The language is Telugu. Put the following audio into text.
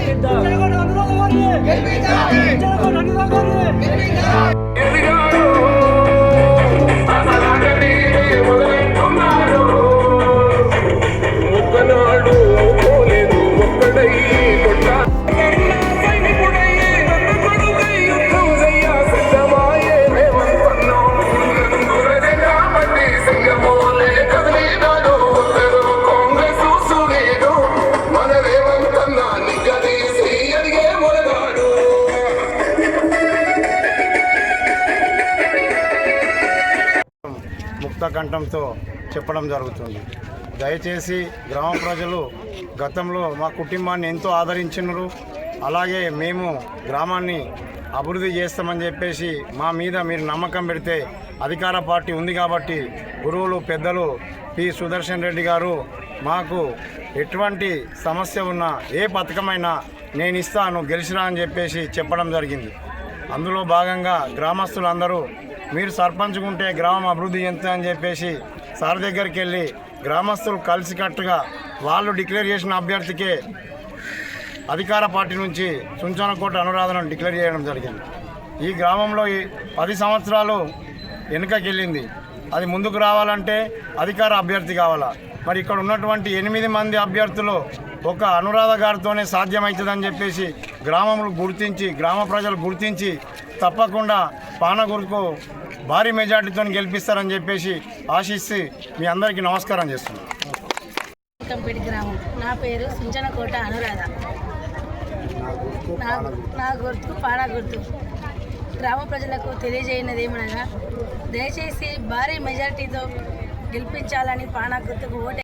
ஜெயகொண்டா ஜெயகொண்டா ముక్తకంఠంతో చెప్పడం జరుగుతుంది. దయచేసి గ్రామ ప్రజలు గతంలో మా కుటుంబాన్ని ఎంతో ఆదరించినారు. అలాగే మేము గ్రామాన్ని అభివృద్ధి చేస్తామని చెప్పేసి మా మీద మీరు నమ్మకం పెడితే అధికార పార్టీ ఉంది కాబట్టి గురువులు పెద్దలు పి. సుదర్శన్ రెడ్డి గారు మాకు ఎటువంటి సమస్య ఉన్నా ఏ పథకమైనా నేను ఇస్తాను గెలిచినా అని చెప్పేసి చెప్పడం జరిగింది. అందులో భాగంగా గ్రామస్తులందరూ మీరు సర్పంచుకుంటే ఉంటే గ్రామం అభివృద్ధి చెందుతుంది అని చెప్పేసి సార్ దగ్గరికి వెళ్ళి గ్రామస్తులు కలిసికట్టుగా వాళ్ళు డిక్లేర్ చేసిన అభ్యర్థికే అధికార పార్టీ నుంచి చుంచనకోట అనురాధనను డిక్లేర్ చేయడం జరిగింది. ఈ గ్రామంలో ఈ పది సంవత్సరాలు వెనుకకెళ్ళింది. అది ముందుకు రావాలంటే అధికార అభ్యర్థి కావాలా? మరి ఇక్కడ ఉన్నటువంటి ఎనిమిది మంది అభ్యర్థులు ఒక అనురాధ గారితోనే సాధ్యమవుతుందని చెప్పేసి గ్రామంలో గుర్తించి గ్రామ ప్రజలు గుర్తించి తప్పకుండా పానగురుకు భారీ మెజార్టీతో గెలిపిస్తారని చెప్పేసి ఆశిస్తూ మీ అందరికీ నమస్కారం చేస్తున్నాను గ్రామం. నా పేరు సుంచనకోట అనురాధ. నా నా గుర్తు పాడా గుర్తు గ్రామ ప్రజలకు తెలియజేయనది ఏమనగా దయచేసి భారీ మెజార్టీతో గెలిపించాలని పానా గుర్తుకు ఓటే